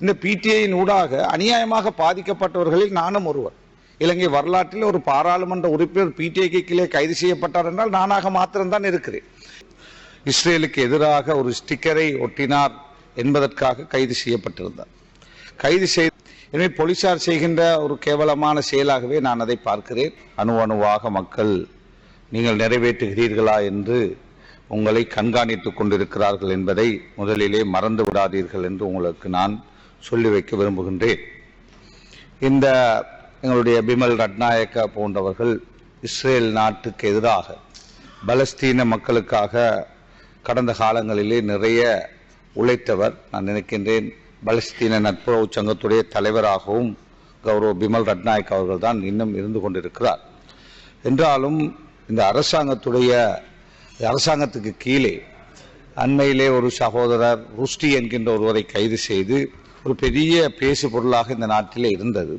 இந்த பிடிஐயின் ஊடாக அநியாயமாக பாதிக்கப்பட்டவர்களில் நானும் ஒருவர். இலங்கை வரலாற்றில் ஒரு பாராளுமன்ற உறுப்பினர் பிடிஐக்கு கீழே கைது செய்யப்பட்டார் என்றால் நானாக மாத்திரம்தான் இருக்கிறேன். இஸ்ரேலுக்கு எதிராக ஒரு ஸ்டிக்கரை ஒட்டினார் என்பதற்காக கைது செய்யப்பட்டிருந்தார். கைது செய்து எனவே போலீசார் செய்கின்ற ஒரு கேவலமான செயலாகவே நான் அதை பார்க்கிறேன். அணு அணுவாக மக்கள் நீங்கள் நிறைவேற்றுகிறீர்களா என்று உங்களை கண்காணித்துக் கொண்டிருக்கிறார்கள் என்பதை முதலிலே மறந்து விடாதீர்கள் என்று உங்களுக்கு நான் சொல்லி வைக்க விரும்புகின்றேன். இந்த எங்களுடைய பிமல் ரட்நாயக்கா போன்றவர்கள் இஸ்ரேல் நாட்டுக்கு எதிராக பலஸ்தீன மக்களுக்காக கடந்த காலங்களிலே நிறைய உழைத்தவர். நான் நினைக்கின்றேன் பலஸ்தீன நட்புறவு சங்கத்துடைய தலைவராகவும் கௌரவ பிமல் ரட்நாயக் அவர்கள் தான் இன்னும் இருந்து கொண்டிருக்கிறார். என்றாலும் இந்த அரசாங்கத்துடைய அரசாங்கத்துக்கு கீழே அண்மையிலே ஒரு சகோதரர் ருஷ்டி என்கின்ற ஒருவரை கைது செய்து ஒரு பெரிய பேசு பொருளாக இந்த நாட்டிலே இருந்தது.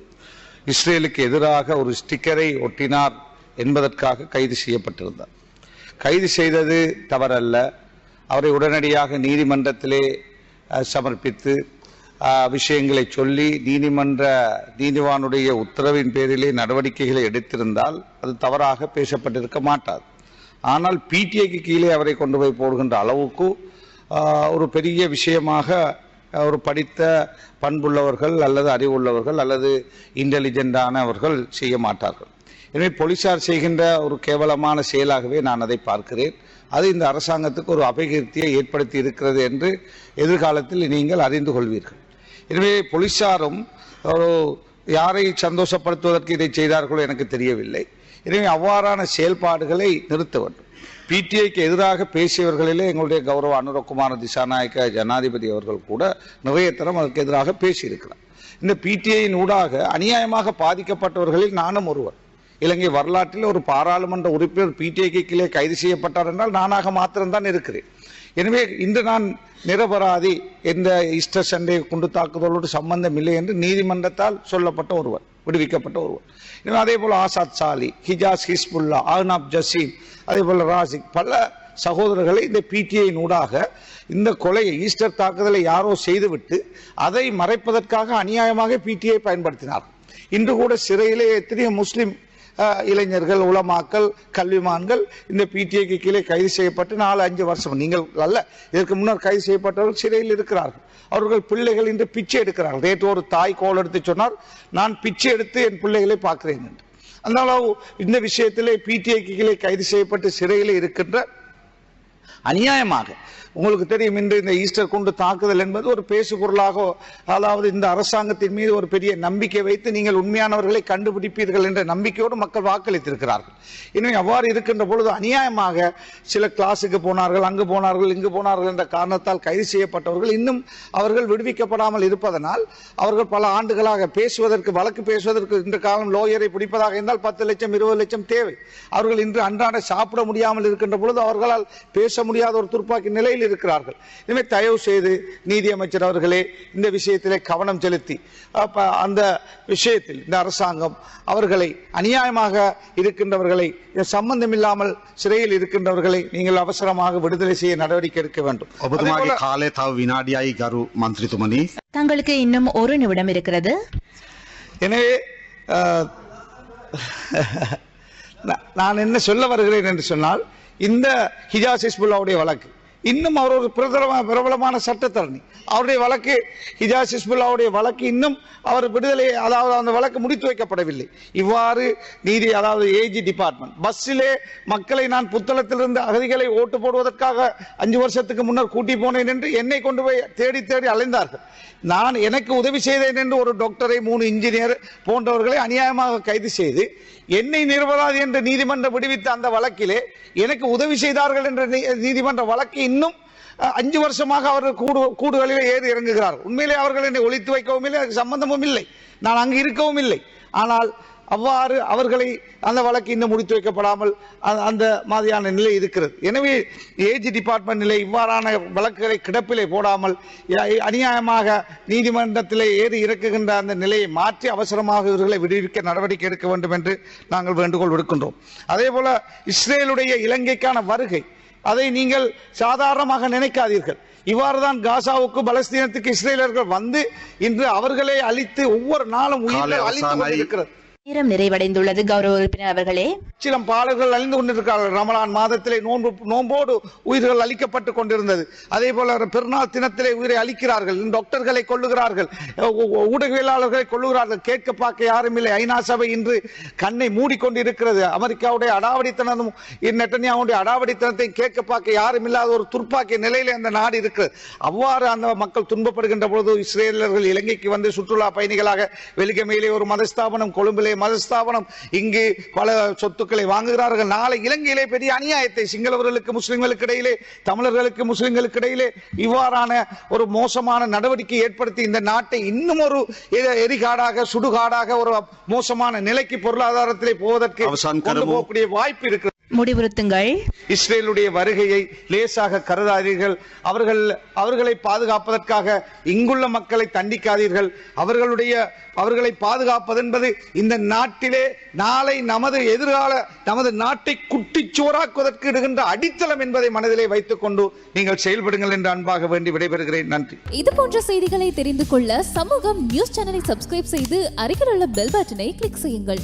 இஸ்ரேலுக்கு எதிராக ஒரு ஸ்டிக்கரை ஒட்டினார் என்பதற்காக கைது செய்யப்பட்டிருந்தார். கைது செய்தது தவறல்ல. அவரை உடனடியாக நீதிமன்றத்திலே சமர்ப்பித்து விஷயங்களை சொல்லி நீதிமன்ற நீதிவானுடைய உத்தரவின் பேரிலே நடவடிக்கைகளை எடுத்திருந்தால் அது தவறாக பேசப்பட்டிருக்க மாட்டாது. ஆனால் பிடிஐக்கு கீழே அவரை கொண்டு போய் போடுகின்ற அளவுக்கு ஒரு பெரிய விஷயமாக ஒரு படித்த பண்புள்ளவர்கள் அல்லது அறிவுள்ளவர்கள் அல்லது இன்டெலிஜென்டானவர்கள் செய்ய மாட்டார்கள். எனவே போலீசார் செய்கின்ற ஒரு கேவலமான செயலாகவே நான் அதை பார்க்கிறேன். அது இந்த அரசாங்கத்துக்கு ஒரு அபகீர்த்தியை ஏற்படுத்தி இருக்கிறது என்று எதிர்காலத்தில் நீங்கள் அறிந்து கொள்வீர்கள். எனவே போலீசாரும் ஒரு யாரை சந்தோஷப்படுத்துவதற்கு இதை செய்தார்களோ எனக்கு தெரியவில்லை. எனவே அவ்வாறான செயல்பாடுகளை நிறுத்த வேண்டும். பிடிஐக்கு எதிராக பேசியவர்களிலே எங்களுடைய கௌரவ அனுரகுமார திசாநாயக்க ஜனாதிபதி அவர்கள் கூட நிறைய தரம் அதற்கு எதிராக பேசியிருக்கிறார். இந்த பிடிஐயின் ஊடாக அநியாயமாக பாதிக்கப்பட்டவர்களில் நானும் ஒருவர். இலங்கை வரலாற்றில் ஒரு பாராளுமன்ற உறுப்பினர் பிடிஐக்கு கீழே கைது செய்யப்பட்டார் என்றால் நானாக மாத்திரம்தான் இருக்கிறேன். எனவே இன்று நான் நிரபராதி எந்த ஈஸ்டர் சண்டே குண்டு தாக்குதலோடு சம்பந்தம் இல்லை என்று நீதிமன்றத்தால் சொல்லப்பட்ட ஒருவர். விடுவிக்கப்பட்ட ஒருவர். எனவே அதே போல் ஆசாத் சாலி ஹிஜாஸ் ஹிஸ்புல்லா அஹ்னாப் ஜசீம் அதே போல் ராசிக் பல சகோதரர்களை இந்த பிடிஐயின் நூடாக இந்த கொலையை ஈஸ்டர் தாக்குதலை யாரோ செய்துவிட்டு அதை மறைப்பதற்காக அநியாயமாக பிடிஐ பயன்படுத்தினார். இன்று கூட சிறையிலே எத்தனையோ முஸ்லிம் இளைஞர்கள் உலமாக்கள் கல்விமான்கள் இந்த பிடிஐக்கு கீழே கைது செய்யப்பட்டு நாலு அஞ்சு வருஷம். நீங்கள் அல்ல இதற்கு முன்னர் கைது செய்யப்பட்டவர்கள் சிறையில் இருக்கிறார்கள். அவர்கள் பிள்ளைகள் இன்று பிச்சை எடுக்கிறார்கள். நேற்று ஒரு தாய் கோல் எடுத்து சொன்னார் நான் பிச்சை எடுத்து என் பிள்ளைகளை பார்க்கிறேன் என்று. அதனால இந்த விஷயத்திலே பிடிஐக்கு கீழே கைது செய்யப்பட்டு சிறையில் இருக்கின்ற அநியாயமாக. உங்களுக்கு தெரியும் இன்று இந்த ஈஸ்டர் குண்டு தாக்குதல் என்பது ஒரு பேசு பொருளாக அதாவது இந்த அரசாங்கத்தின் மீது ஒரு பெரிய நம்பிக்கை வைத்து நீங்கள் உண்மையானவர்களை கண்டுபிடிப்பீர்கள் என்ற நம்பிக்கையோடு மக்கள் வாக்களித்திருக்கிறார்கள். எனவே அவ்வாறு இருக்கின்ற பொழுது அநியாயமாக சில கிளாஸுக்கு போனார்கள் அங்கு போனார்கள் இங்கு போனார்கள் என்ற காரணத்தால் கைது செய்யப்பட்டவர்கள் இன்னும் அவர்கள் விடுவிக்கப்படாமல் இருப்பதனால் அவர்கள் பல ஆண்டுகளாக பேசுவதற்கு வழக்கு பேசுவதற்கு இன்று காலம் லோயரை பிடிப்பதாக இருந்தால் பத்து லட்சம் இருபது லட்சம் தேவை. அவர்கள் இன்று அன்றாட சாப்பிட முடியாமல் இருக்கின்ற பொழுது அவர்களால் பேச முடியாத ஒரு துருப்பாக்கி நிலையில் இருக்கிறார்கள். இனிமேல் தயவு செய்து நீதியமைச்சர் அவர்களே இந்த விஷயத்திலே கவனம் செலுத்தி அந்த விஷயத்தில் இந்த அரசாங்கம் அவர்களை அநியாயமாக இருக்கின்றவர்களை சம்பந்தம் இல்லாமல் சிறையில் இருக்கின்றவர்களை நீங்கள் அவசரமாக விடுதலை செய்ய நடவடிக்கை எடுக்க வேண்டும். காலை தாவ் தங்களுக்கு இன்னும் ஒரு நிமிடம் இருக்கிறது. எனவே நான் என்ன சொல்ல வருகிறேன் என்று சொன்னால் இந்த ஹிஜாஸ் இஸ்புல்லாவுடைய வழக்கு. இன்னும் அவர் ஒரு பிரதம பிரபலமான சட்டத்தரணி. அவருடைய வழக்கு ஹிஜாஸ் ஹிஸ்புல்லாவுடைய வழக்கு இன்னும் அவர் விடுதலை அதாவது அந்த வழக்கு முடித்து வைக்கப்படவில்லை. இவ்வாறு நீதி அதாவது ஏஜி டிபார்ட்மெண்ட் பஸ்ஸிலே மக்களை நான் புத்தளத்திலிருந்து அகதிகளை ஓட்டு போடுவதற்காக அஞ்சு வருஷத்துக்கு முன்னர் கூட்டி போனேன் என்று என்னை கொண்டு போய் தேடி தேடி அலைந்தார்கள். நான் எனக்கு உதவி செய்தேன் என்று ஒரு டாக்டரை மூணு இன்ஜினியர் போன்றவர்களை அநியாயமாக கைது செய்து என்னை நிரபராதி என்று நீதிமன்றம் விடுவித்த அந்த வழக்கிலே எனக்கு உதவி செய்தார்கள் என்ற நீ- நீதிமன்ற வழக்கு இன்னும் அஞ்சு வருஷமாக அவர்கள் கூடு கூடுகளில் ஏறி இறங்குகிறார். உண்மையிலே அவர்கள் என்னை ஒழித்து வைக்கவும் இல்லை அதுக்கு சம்பந்தமும் இல்லை. நான் அங்கு இருக்கவும் இல்லை. ஆனால் அவ்வாறு அவர்களை அந்த வழக்கு இன்னும் முடித்து வைக்கப்படாமல் அந்த- அந்த மாதிரியான நிலை இருக்கிறது. எனவே ஏஜ் டிபார்ட்மெண்ட் நிலை இவ்வாறான வழக்குகளை கிடப்பிலே போடாமல் அநியாயமாக நீதிமன்றத்திலே ஏறி இறக்குகின்ற அந்த நிலையை மாற்றி அவசரமாக இவர்களை விடுவிக்க நடவடிக்கை எடுக்க வேண்டும் என்று நாங்கள் வேண்டுகோள் விடுக்கின்றோம். அதே போல இஸ்ரேலுடைய இலங்கைக்கான வருகை அதை நீங்கள் சாதாரணமாக நினைக்காதீர்கள் இவ்வாறுதான் காசாவுக்கு பலஸ்தீனத்துக்கு இஸ்ரேலர்கள் வந்து இன்று அவர்களை அழித்து ஒவ்வொரு நாளும் அழித்துக் அவசானாய். கொண்டிருக்கிறது நேரம் நிறைவடைந்துள்ளது கௌரவ உறுப்பினர் அவர்களே. சிலம் பாடல்கள் அழிந்து கொண்டிருக்கிறார்கள். ரமலான் மாதத்திலே நோன்பு நோன்போடு உயிர்கள் அளிக்கப்பட்டு கொண்டிருந்தது. அதே போல பெருநாள் தினத்திலே உயிரை அளிக்கிறார்கள் டாக்டர்களை கொள்ளுகிறார்கள் ஊடகவியலாளர்களை கொள்ளுகிறார்கள் கேட்க பார்க்க யாரும் இல்லை. ஐநா சபை இன்று கண்ணை மூடிக்கொண்டிருக்கிறது. அமெரிக்காவுடைய அடாவடித்தனமும் நெட்டன்யாவுடைய அடாவடித்தனத்தை கேட்க பார்க்க யாரும் இல்லாத ஒரு துர்ப்பாக்கிய நிலையில அந்த நாடு இருக்கிறது. அவ்வாறு அந்த மக்கள் துன்பப்படுகின்ற பொழுது இஸ்ரேலர்கள் இலங்கைக்கு வந்து சுற்றுலா பயணிகளாக வெலிகமையிலே ஒரு மதஸ்தாபனம் கொழும்பிலே மதஸ்தாபனம். இங்கு பல சொத்துக்களை வாங்குகிறார்கள். நாளை இலங்கையிலே பெரிய அநியாயத்தை சிங்களவர்களுக்கு முஸ்லிம்களுக்கு இடையிலே தமிழர்களுக்கு முஸ்லிம்களுக்கு இடையிலே இவ்வாறான ஒரு மோசமான நடவடிக்கை ஏற்படுத்தி இந்த நாட்டை இன்னும் ஒரு எரிகாடாக சுடுகாடாக ஒரு மோசமான நிலைக்கு பொருளாதாரத்திலே போவதற்கு. போகக்கூடிய வாய்ப்பு இருக்கிறது. முடிவுறுத்துங்கள். இஸ்ரேலுடைய வருகையை லேசாக கருதாதீர்கள். அவர்கள் அவர்களை பாதுகாப்பதற்காக இங்குள்ள மக்களை தண்டிக்காதீர்கள். அவர்களுடைய அவர்களை பாதுகாப்பது என்பது இந்த நாட்டிலே நாளை நமது எதிர்கால நமது நாட்டை குட்டிச்சோறாக்குவதற்கு இடுகின்ற அடித்தளம் என்பதை மனதிலே வைத்துக் கொண்டு நீங்கள் செயல்படுங்கள் என்று அன்பாக வேண்டி விடைபெறுகிறேன். நன்றி. இது போன்ற செய்திகளை தெரிந்து கொள்ள சமூகம் நியூஸ் சேனலை சப்ஸ்கிரைப் செய்து அருகில் உள்ள பெல் பட்டனை கிளிக் செய்யுங்கள்.